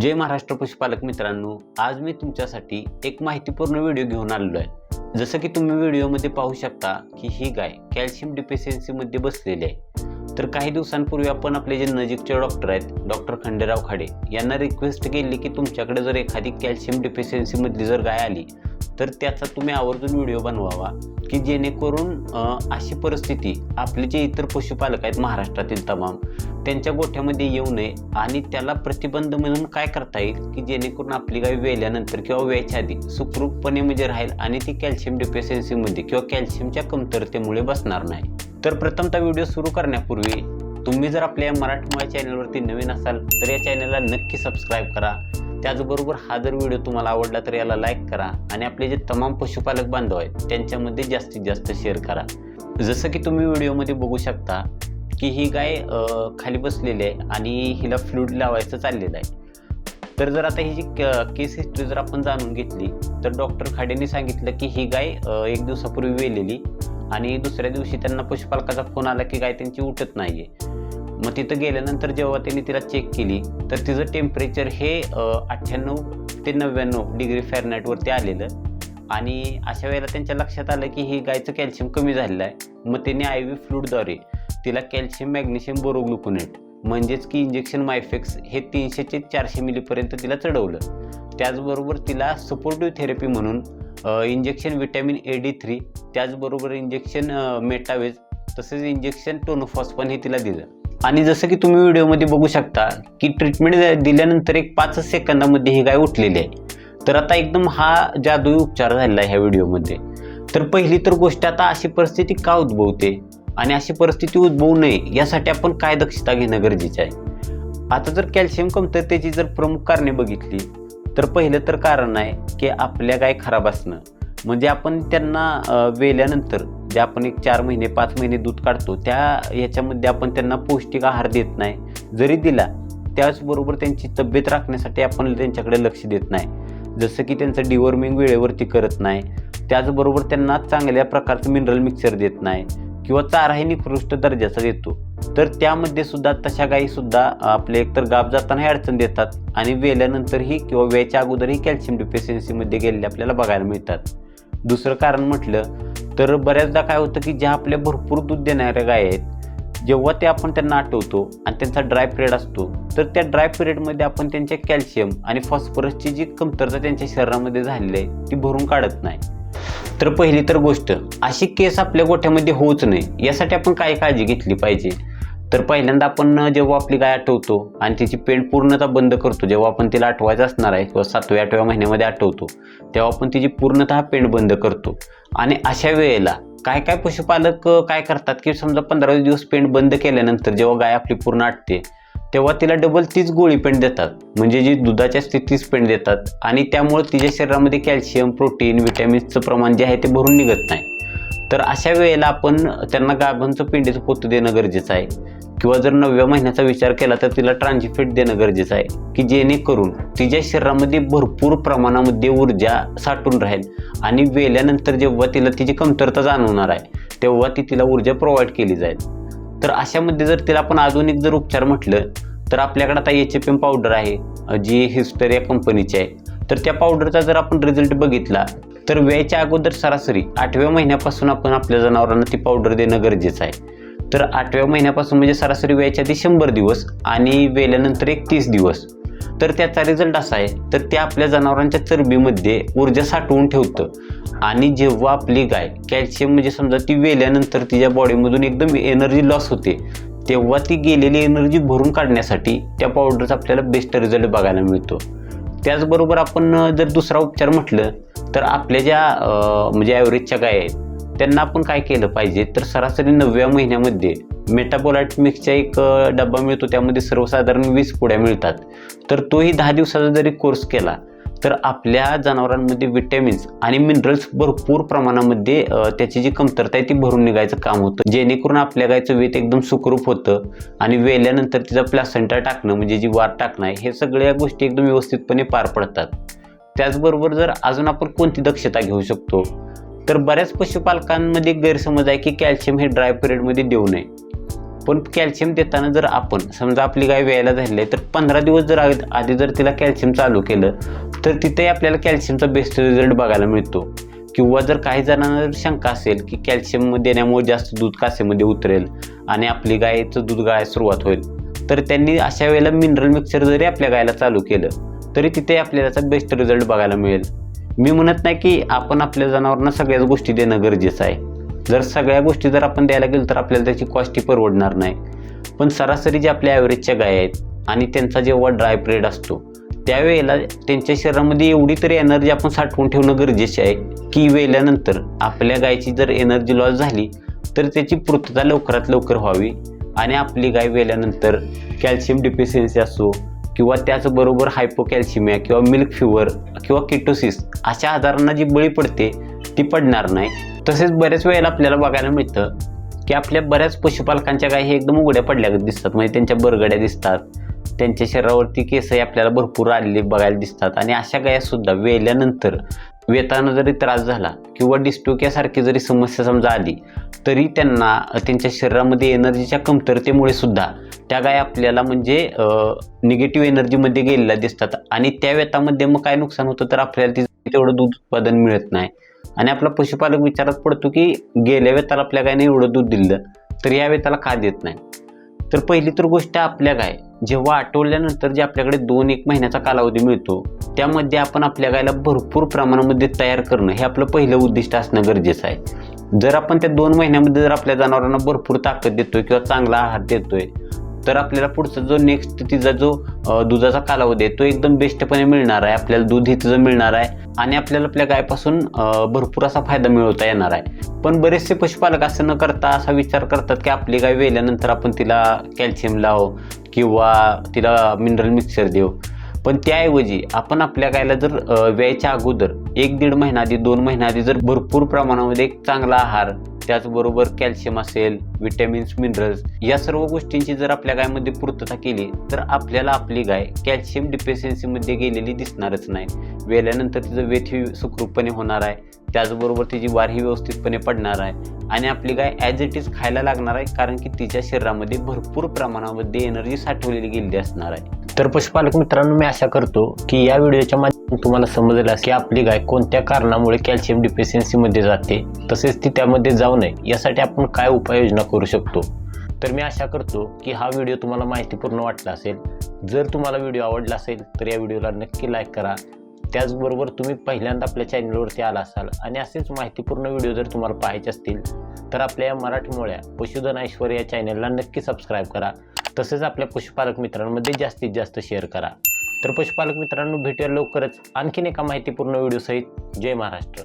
जय महाराष्ट्र पशुपालक मित्रांनो आज मी तुमच्यासाठी एक माहितीपूर्ण व्हिडिओ घेऊन आलेलो आहे. जसं की तुम्ही व्हिडिओमध्ये पाहू शकता की ही गाय कॅल्शियम डिफिशियन्सीमध्ये बसलेली आहे. तर काही दिवसांपूर्वी आपण आपले जे नजीकचे डॉक्टर आहेत डॉक्टर खंडेराव खाडे यांना रिक्वेस्ट केली की तुमच्याकडे जर एखादी कॅल्शियम डिफिशियन्सीमधली जर गाय आली तर त्याचा तुम्ही आवर्जून व्हिडिओ बनवावा. की जेणेकरून अशी परिस्थिती आपले जे इतर पशुपालक आहेत महाराष्ट्रातील तमाम त्यांच्या गोठ्यामध्ये येऊ नये आणि त्याला प्रतिबंध म्हणून काय करता येईल? की जेणेकरून आपली गाय वेल्यानंतर किंवा वेळच्या आधी सुखरूपपणे म्हणजे राहील आणि ती कॅल्शियम डिफिशियन्सीमध्ये किंवा कॅल्शियमच्या कमतरतेमुळे बसणार नाही. तर प्रथमतः व्हिडिओ सुरू करण्यापूर्वी तुम्ही जर आपल्या या मराठमोळ्या चॅनलवरती नवीन असाल तर या चॅनलला नक्की सबस्क्राईब करा. त्याचबरोबर हा जर व्हिडिओ तुम्हाला आवडला तर याला लाईक करा आणि आपले जे तमाम पशुपालक बांधव आहेत त्यांच्यामध्ये जास्तीत जास्त शेअर करा. जसं की तुम्ही व्हिडिओमध्ये बघू शकता की ही गाय खाली बसलेली आहे आणि हिला फ्लूड लावायचं चाललेलं आहे. तर जर आता ही जी केस हिस्ट्री जर आपण जाणून घेतली तर डॉक्टर खाडेने सांगितलं की ही गाय एक दिवसापूर्वी वेलेली आणि दुसऱ्या दिवशी त्यांना पशुपालकाचा फोन आला की गाय त्यांची उठत नाही आहे मग तिथं गेल्यानंतर जेव्हा त्यांनी तिला चेक केली तर तिचं टेम्परेचर हे अठ्ठ्याण्णव ते नव्याण्णव डिग्री फॅरनाईटवरती आलेलं. आणि अशा वेळेला त्यांच्या लक्षात आलं की ही गायचं कॅल्शियम कमी झालेलं आहे. मग त्यांनी आय व्ही फ्लूडद्वारे तिला कॅल्शियम मॅग्नेशियम बोरोग्लुकोनेट म्हणजेच की इंजेक्शन मायफेक्स हे तीनशे ते चारशे मिलीपर्यंत तिला चढवलं. त्याचबरोबर तिला सपोर्टिव्ह थेरपी म्हणून injection vitamin A D three त्याचबरोबर इंजेक्शन मेटावेज तसेच इंजेक्शन टोनोफॉस पण हे तिला दिलं. आणि जसं की तुम्ही व्हिडिओमध्ये बघू शकता की ट्रीटमेंट दिल्यानंतर एक पाचच सेकंदामध्ये ही गाय उठलेली आहे. तर आता एकदम हा जादुई उपचार झालेला आहे ह्या व्हिडिओमध्ये. तर पहिली तर गोष्ट आता अशी परिस्थिती का उद्भवते? आणि अशी परिस्थिती उद्भवू नये यासाठी आपण काय दक्षता घेणं गरजेचं आहे? आता जर कॅल्शियम कमतरतेची जर प्रमुख कारणे बघितली तर पहिलं तर कारण आहे की आपल्या गाय खराब असणं. म्हणजे आपण त्यांना वेल्यानंतर जे आपण एक चार महिने पाच महिने दूध काढतो त्या याच्यामध्ये आपण त्यांना पौष्टिक आहार देत नाही. जरी दिला त्याचबरोबर त्यांची तब्येत राखण्यासाठी आपण त्यांच्याकडे लक्ष देत नाही. जसं की त्यांचं डिवॉर्मिंग वेळेवरती करत नाही त्याचबरोबर त्यांना चांगल्या प्रकारचं मिनरल मिक्सर देत नाही किंवा चाराही निकृष्ट दर्जाचा देतो. तर त्यामध्ये सुद्धा तशा गायीसुद्धा आपले एकतर गाप जातानाही अडचण देतात आणि वेल्यानंतरही किंवा वेळच्या अगोदरही कॅल्शियम डिफिशियन्सीमध्ये गेलेले आपल्याला बघायला मिळतात. दुसरं कारण म्हटलं तर बऱ्याचदा काय होतं की ज्या आपल्या भरपूर दूध देणाऱ्या गाय आहेत जेव्हा ते आपण त्यांना आठवतो आणि त्यांचा ड्राय पिरियड असतो तर त्या ड्राय पिरियडमध्ये आपण त्यांच्या कॅल्शियम आणि फॉस्फरसची जी कमतरता त्यांच्या शरीरामध्ये झालेली आहे ती भरून काढत नाही. तर पहिली तर गोष्ट अशी केस आपल्या गोठ्यामध्ये होऊच नाही यासाठी आपण काय काळजी घेतली पाहिजे? तर पहिल्यांदा आपण जेव्हा आपली गाय आठवतो आणि तिची पेंड पूर्णतः बंद करतो जेव्हा आपण तिला आठवायचं असणार आहे किंवा सातव्या आठव्या महिन्यामध्ये आठवतो तेव्हा आपण तिची पूर्णतः पेंड बंद करतो. आणि अशा वेळेला काय काय पशुपालक काय करतात की समजा पंधरा दिवस पेंड बंद केल्यानंतर जेव्हा गाय आपली पूर्ण आटते तेव्हा तिला डबल तीच गोळी पेंड देतात. म्हणजे जी दुधाच्या असते तीच पेंड देतात. आणि त्यामुळे तिच्या शरीरामध्ये कॅल्शियम प्रोटीन विटॅमिन्सचं प्रमाण जे आहे ते भरून निघत नाही. तर अशा वेळेला आपण त्यांना गाभांचं पिंडीचं पोतं देणं गरजेचं आहे. किंवा जर नवव्या महिन्याचा विचार केला तर तिला ट्रान्झिफिट देणं गरजेचं आहे. की जेणेकरून तिच्या शरीरामध्ये भरपूर प्रमाणामध्ये ऊर्जा साठून राहील. आणि वेल्यानंतर जेव्हा तिला तिची कमतरता जाणवणार आहे तेव्हा ती तिला ऊर्जा प्रोव्हाइड केली जाईल. तर अशामध्ये जर तिला आपण आधुनिक जर उपचार म्हटलं तर आपल्याकडे आता एच एफ एम पावडर आहे जी हिस्टर या कंपनीची आहे. तर त्या पावडरचा जर आपण रिझल्ट बघितला तर वेळेच्या अगोदर सरासरी आठव्या महिन्यापासून आपण आपल्या जनावरांना ती पावडर देणं गरजेचं आहे. तर आठव्या महिन्यापासून म्हणजे सरासरी वेळच्या आधी शंभर दिवस आणि वेल्यानंतर एक तीस दिवस. तर त्याचा रिझल्ट असा आहे तर ते आपल्या जनावरांच्या चरबीमध्ये ऊर्जा साठवून ठेवतं. आणि जेव्हा आपली गाय कॅल्शियम म्हणजे समजा ती वेल्यानंतर तिच्या बॉडीमधून एकदम एनर्जी लॉस होते तेव्हा ती गेलेली एनर्जी भरून काढण्यासाठी त्या पावडरचा आपल्याला बेस्ट रिझल्ट बघायला मिळतो. त्याचबरोबर आपण जर दुसरा उपचार म्हटलं तर आपल्या ज्या म्हणजे ॲव्हरेजच्या गाय आहेत त्यांना आपण काय केलं पाहिजे? तर सरासरी नवव्या महिन्यामध्ये मेटाबोलाइट मिक्सचा एक डब्बा मिळतो त्यामध्ये सर्वसाधारण वीस पुड्या मिळतात. तर तोही दहा दिवसाचा जरी कोर्स केला तर आपल्या जनावरांमध्ये विटॅमिन्स आणि मिनरल्स भरपूर प्रमाणामध्ये त्याची जी कमतरता आहे ती भरून निघायचं काम होतं. जेणेकरून आपल्या गायचं वेत एकदम सुखरूप होतं आणि वेल्यानंतर तिचा प्लासेंटा टाकणं म्हणजे जी वार टाकणं आहे हे सगळ्या गोष्टी एकदम व्यवस्थितपणे पार पडतात. त्याचबरोबर जर अजून आपण कोणती दक्षता घेऊ शकतो तर बऱ्याच पशुपालकांमध्ये गैरसमज आहे की कॅल्शियम हे ड्राय पिरियडमध्ये देऊ नये. पण कॅल्शियम देताना जर आपण समजा आपली गाय व्यायला झाली आहे तर पंधरा दिवस जर आधी जर तिला कॅल्शियम चालू केलं तर तिथे आपल्याला कॅल्शियमचा बेस्ट रिझल्ट बघायला मिळतो. किंवा जर काही जणांना जर शंका असेल की कॅल्शियम देण्यामुळे जास्त दूध कासेमध्ये उतरेल आणि आपली गायचं दूध गाळायला सुरुवात होईल तर त्यांनी अशा वेळेला मिनरल मिक्सर जरी आपल्या गायला चालू केलं तरी तिथे आपल्याला त्याचा बेस्ट रिझल्ट बघायला मिळेल. मी म्हणत नाही की आपण आपल्या जनावरांना सगळ्याच गोष्टी देणं गरजेचं आहे. जर सगळ्या गोष्टी जर आपण द्यायला गेलो तर आपल्याला त्याची कॉस्टही परवडणार नाही. पण सरासरी जे आपल्या ॲव्हरेजच्या गाय आहेत आणि त्यांचा जेव्हा ड्राय पिरियड असतो त्यावेळेला त्यांच्या शरीरामध्ये एवढी तरी एनर्जी आपण साठवून ठेवणं गरजेचे आहे. की वेल्यानंतर आपल्या गायची जर एनर्जी लॉस झाली तर त्याची पूर्तता लवकरात लवकर व्हावी. आणि आपली गाय वेल्यानंतर कॅल्शियम डिफिशियन्सी असो किंवा त्याचबरोबर हायपोकॅल्शिमिया किंवा मिल्क फिवर किंवा किटोसिस अशा आजारांना जी बळी पडते ती पडणार नाही. तसेच बऱ्याच वेळेला आपल्याला बघायला मिळतं की आपल्या बऱ्याच पशुपालकांच्या गायी हे एकदम उघड्या पडल्या दिसतात. म्हणजे त्यांच्या बरगड्या दिसतात. त्यांच्या शरीरावरती केसही आपल्याला भरपूर आलेले बघायला दिसतात. आणि अशा गायासुद्धा वेल्यानंतर वेतानं जरी त्रास झाला किंवा डिस्टोक्यासारखी जरी समस्या समजा आली तरी त्यांना त्यांच्या शरीरामध्ये एनर्जीच्या कमतरतेमुळे सुद्धा त्या गाय आपल्याला म्हणजे निगेटिव्ह एनर्जीमध्ये गेलेल्या दिसतात. आणि त्या वेतामध्ये मग काय नुकसान होतं तर आपल्याला ती तेवढं दूध उत्पादन मिळत नाही. आणि आपला पशुपालक विचारात पडतो की गेल्या वेताला आपल्या गायने एवढं दूध दिलं तर या वेताला का देत नाही. तर पहिली तर गोष्ट आपल्या गाय जेव्हा आठवल्यानंतर जे आपल्याकडे दोन एक महिन्याचा कालावधी मिळतो त्यामध्ये आपण आपल्या गायला भरपूर प्रमाणामध्ये तयार करणं हे आपलं पहिलं उद्दिष्ट असणं गरजेचं आहे. जर आपण त्या दोन महिन्यामध्ये जर आपल्या जनावरांना भरपूर ताकद देतोय किंवा चांगला आहार देतोय तर आपल्याला पुढचा जो नेक्स्ट तिचा जो दुधाचा कालावधी आहे तो एकदम बेस्टपणे मिळणार आहे. आपल्याला दूध ही तिचं मिळणार आहे आणि आपल्याला आपल्या गायपासून भरपूर असा फायदा मिळवता येणार आहे. पण बरेचसे पशुपालक असं न करता असा विचार करतात की आपली गाय वेल्यानंतर आपण तिला कॅल्शियम लाव किंवा तिला मिनरल मिक्सर देऊ. पण त्याऐवजी आपण आपल्या गायला जर वेळेच्या व्यायच्या अगोदर एक दीड महिना आधी दोन महिना आधी जर भरपूर प्रमाणामध्ये एक चांगला आहार त्याचबरोबर कॅल्शियम असेल विटॅमिन्स मिनरल्स या सर्व गोष्टींची जर आपल्या गायमध्ये पूर्तता केली तर आपल्याला आपली गाय कॅल्शियम डिफिशियन्सीमध्ये गेलेली दिसणारच नाही. वेल्यानंतर तिचं वेथ ही सुखरूपपणे होणार आहे. त्याचबरोबर तिची वार ही व्यवस्थितपणे पडणार आहे. आणि आपली गाय ॲज इट इज खायला लागणार आहे कारण की तिच्या शरीरामध्ये भरपूर प्रमाणामध्ये एनर्जी साठवलेली गेलेली असणार आहे. तर पशुपालक मित्रांनो मी आशा करतो की या व्हिडिओच्या माध्यमातून तुम्हाला समजलं की आपली गाय कोणत्या कारणामुळे कॅल्शियम डिफिशियन्सीमध्ये जाते तसेच ती त्यामध्ये जाऊ नये यासाठी आपण काय उपाययोजना करू शकतो. तर मी आशा करतो की हा व्हिडिओ तुम्हाला माहितीपूर्ण वाटला असेल. जर तुम्हाला व्हिडिओ आवडला असेल तर या व्हिडिओला नक्की लाईक करा. त्याचबरोबर तुम्ही पहिल्यांदा आपल्या चॅनलवरती आला असाल आणि असेच माहितीपूर्ण व्हिडिओ जर तुम्हाला पाहायचे असतील तर आपल्या या मराठीमुळ्या पशुधन ऐश्वर या चॅनलला नक्की सबस्क्राईब करा. तसेच आपल्या पशुपालक मित्रांमध्ये जास्तीत जास्त शेअर करा. तर पशुपालक मित्रांनो भेटूया लवकरच आणखीन एका माहितीपूर्ण व्हिडिओसहित जय महाराष्ट्र.